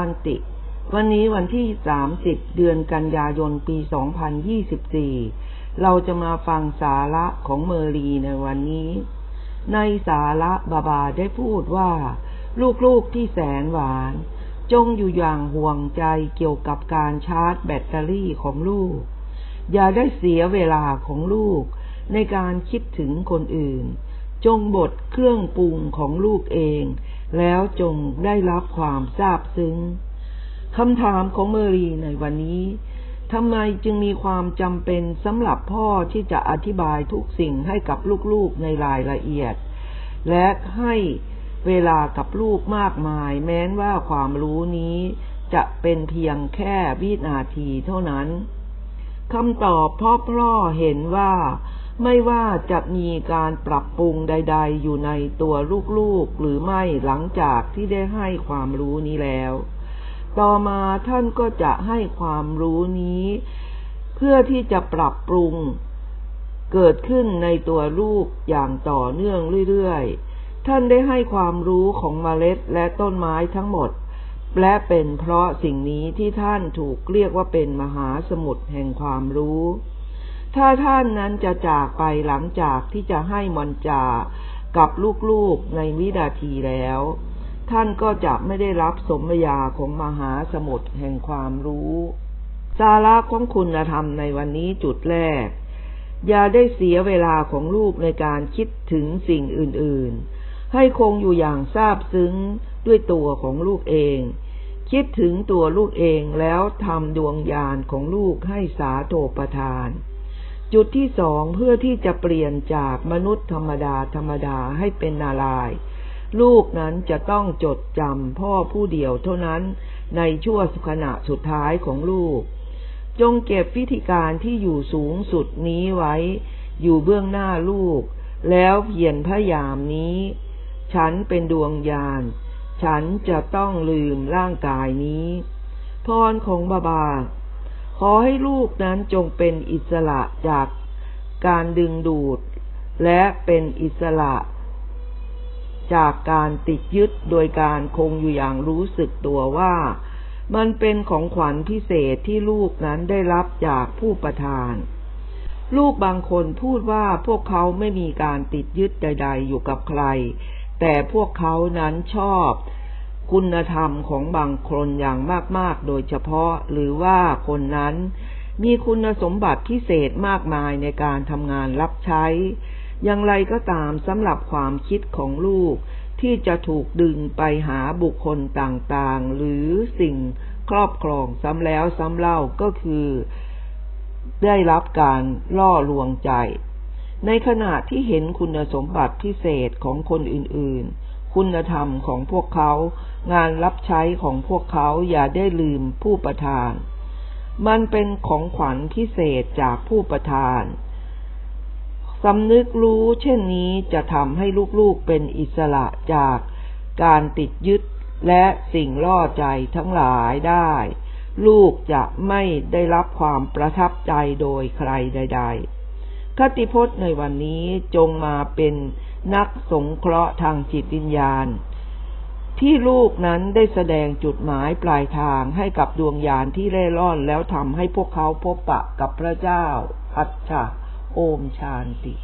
าติ วันนี้วันที่ 30 เดือนกันยายน ปี 2024 เราจะมาฟังสาระของเมอรีในวันนี้ ในสาระบาบาได้พูดว่า ลูกๆที่แสนหวาน จงอยู่อย่างห่วงใจเกี่ยวกับการชาร์จแบตเตอรี่ของลูก อย่าได้เสียเวลาของลูก ในการคิดถึงคนอื่น จงบดเครื่องปรุงของลูกเอง แล้วจงได้รับความซาบซึ้งคำถามของเมอรีในวันนี้ทำไมจึงมีความจำเป็นสำหรับพ่อที่จะอธิบายทุกสิ่งให้กับลูกๆในรายละเอียด และให้เวลากับลูกมากมาย แม้นว่าความรู้นี้จะเป็นเพียงแค่วินาทีเท่านั้นคำตอบพ่อพ่อเห็นว่า ไม่ว่าจะมีการปรับปรุงใด ๆ อยู่ในตัวลูกๆ หรือไม่หลังจากที่ได้ให้ความรู้นี้แล้ว ต่อมาท่านก็จะให้ความรู้นี้ เพื่อที่จะปรับปรุง เกิดขึ้นในตัวลูกอย่างต่อเนื่องเรื่อยๆ ท่านได้ให้ความรู้ของเมล็ดและต้นไม้ทั้งหมด และเป็นเพราะสิ่งนี้ที่ท่านถูกเรียกว่าเป็นมหาสมุทรแห่งความรู้ ถ้าท่านนั้นจะจากไปหลังจากที่จะให้มอนจากับลูกๆในวินาทีแล้ว ท่านก็จะไม่ได้รับสมญาของมหาสมุทรแห่งความรู้ สาระของคุณธรรมในวันนี้จุดแรก อย่าได้เสียเวลาของลูกในการคิดถึงสิ่งอื่นๆ ให้คงอยู่อย่างซาบซึ้งด้วยตัวของลูกเอง คิดถึงตัวลูกเองแล้วทำดวงญาณของลูกให้สาโตประทาน จุดที่สองเพื่อที่จะเปลี่ยนจากมนุษย์ธรรมดาธรรมดาให้เป็นนาราย ลูกนั้นจะต้องจดจำพ่อผู้เดียวเท่านั้นในชั่วขณะสุดท้ายของลูก จงเก็บวิธีการที่อยู่สูงสุดนี้ไว้ อยู่เบื้องหน้าลูก แล้วเพียรพยายามนี้ ฉันเป็นดวงญาณฉันจะต้องลืมร่างกายนี้ พรของบาบา อให้ลูกนั้นจงเป็นอิสระจากการดึงดูด และเป็นอิสระ จากการติดยึดโดยการคงอยู่อย่างรู้สึกตัวว่า มันเป็นของขวัญพิเศษที่ลูกนั้นได้รับจากผู้ประทาน ลูกบางคนพูดว่าพวกเขาไม่มีการติดยึดใด ๆ อยู่กับใคร แต่พวกเขานั้นชอบ คุณธรรมของบางคนอย่างมาก ๆ โดยเฉพาะ หรือว่าคนนั้นมีคุณสมบัติพิเศษมากมายในการทำงานรับใช้ อย่างไรก็ตามสำหรับความคิดของลูก ที่จะถูกดึงไปหาบุคคลต่างๆ หรือสิ่งครอบครองซ้ำแล้วซ้ำเล่าก็คือ ได้รับการล่อลวงใจ ในขณะที่เห็นคุณสมบัติพิเศษของคนอื่นๆ คุณธรรมของพวกเขา งานรับใช้ของพวกเขาอย่าได้ลืมผู้ประทาน มันเป็นของขวัญพิเศษจากผู้ประทานสำนึกรู้เช่นนี้จะทำให้ลูกๆเป็นอิสระจากการติดยึดและสิ่งล่อใจทั้งหลายได้ ลูกจะไม่ได้รับความประทับใจโดยใครใด ๆ คติพจน์ในวันนี้จงมาเป็นนักสงเคราะห์ทางจิตวิญญาณ ที่ลูกนั้นได้แสดงจุดหมายปลายทางให้กับดวงยานที่เร่ร่อนแล้วทำให้พวกเขาพบปะกับพระเจ้า อัจฉะโอมชานติ